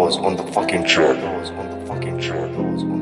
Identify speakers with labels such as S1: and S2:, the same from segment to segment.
S1: was on the fucking chart. Was on the fucking chart. Was on the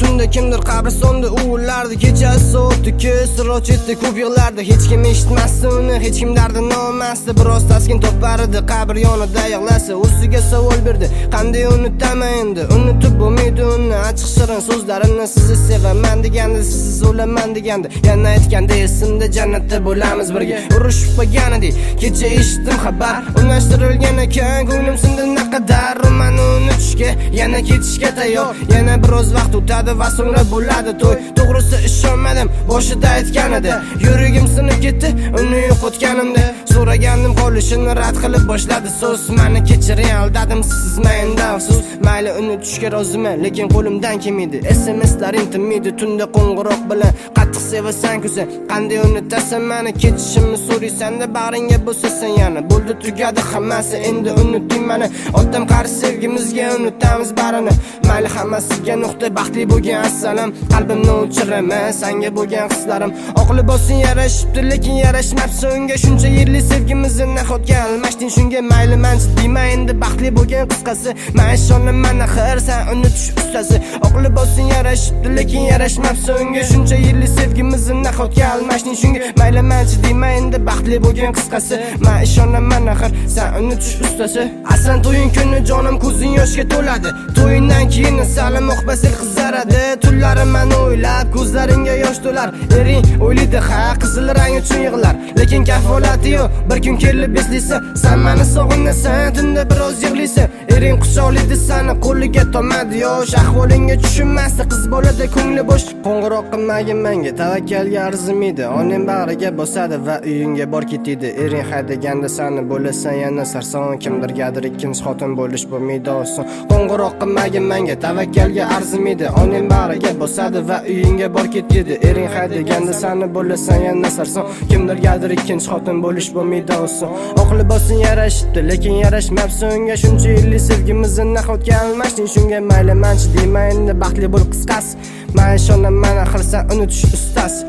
S2: tunda kimdir qabristonda uvillardi kechasi sovuq tuki sirroch etdi ko'p yig'lardi hech kim eshitmasdi uni hech kim dardini olmasdi biroz taskin topar edi qabr yonida yig'lasa o'ziga savol berdi qanday unutaman endi unutib bo'lmaydi uni achchiq shirin so'zlarini sizni sevaman degandi siz o'laman degandi yana aytganda esimda jannatda bo'lamiz birga urushib qolganidek kecha eshitdim xabar unashtirilgan ekan ko'nglim sindi naqadar man unutishga yana ketishga tayyor yana biroz vaqt o'tadi va so'ngra bo'ladi to'y to'g'risi ishonmadim boshida aytgan edi yuragim sinib ketdi uni yo'qotganimda so'ragandim qolishini rad qilib boshladi so'z mani kechiring aldadim sizma endi afsus mayli unutishga roziman lekin qo'limdan kelmaydi smslar tinmaydi tunda qo'ng'iroq bilan qattiq sevasan ku sen qanday unutasan mani ketishimni so'raysanda bag'ringga bo'sasan yana bo'ldi tugadi hammasi endi unuting mani otam qarshi sevgimizga unutamiz barini mayli hammasiga nuqta baxtli bo'lgan assalom qalbimni o'chiraman sanga bo'lgan hislarim oq libosing yarashibdi lekin yarashmabsi unga shuncha yillik sevgimizin nahotga almashding shunga mayli man jiddiyman endi baxtli bo'lgin qisqasi. Man ishonaman axir san unutish ustasi. Oq libosing yarashibdi lekin yarashmabsi unga. Shuncha yillik sevgimizni nahotga almashding shunga mayli man jiddiyman endi baxtli bo'lgin qisqasi. Man ishonaman axir san unutish ustasi. Aslan to'yin kuni jonim ko'zing yoshga to'ladi. To'yindan keyin sali muhbasil qizaradi. Tunlari mani o'ylab ko'zlaringga yosh to'lar. Ering o'ylaydi ha qizil rang uchun yig'lar. Lekin kafolati yo'q bir kun kelib eslaysan san mani sog'inasan tunda biroz yig'laysan ering quchoqlaydi sani qo'liga tomadi yosh ahvolingga tushunmasdi qiz bolada ko'ngli bo'sh qo'ng'iroq qilmagin menga tavakkalga arzimaydi onang bag'riga bosadi va uyingga bor ketiydi ering haydaganda sani bo'lasan yana sarson kimdirgadir ikkinchi xotin bo'lish bo'lmaydi oson qo'ng'iroq qilmagin menga tavakkalga arzimaydi onang bag'riga bosadi va uyingga bor ketadi ering haydaganda sani bo'lasan yana sarson kimdirgadir ikkinchi xotin bo'lish bo'lmaydi oson oq libosing yarashibdi lekin yarashmabsi unga shuncha yillik sevgimizni nahotga almashding shunga mayli manchi deyman endi baxtli bo'l qisqasi. Man ishonaman axir sen unutish ustasi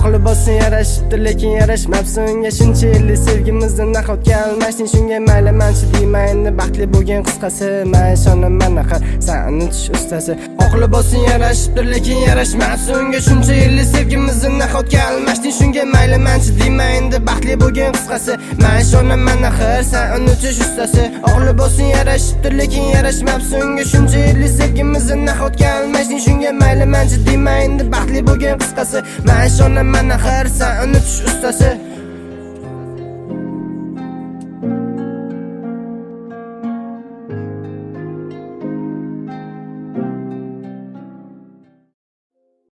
S2: oq libosing yarashibdi lekin yarashmabsi unga shuncha yillik sevgimizni nahotga almashding shunga mayli manchi deyman endi baxtli bo'lgan qisqasi man ishonaman axir san unutish ustasi. Oq libosing yarashibdi lekin yarashmabsi unga shuncha yillik sevgimizni nahotga almashding shunga mayli manchi deyman endi baxtli bo'lgan qisqasi man ishonaman axir san unutish ustasi. Oq libosing yarashibdi lekin yarashmabsi unga shuncha yillik nahotga kelmasin shunga mayli man jiddiyman endi baxtli bo'lgan qisqasi. Man ishonaman axir san unutish ustasi.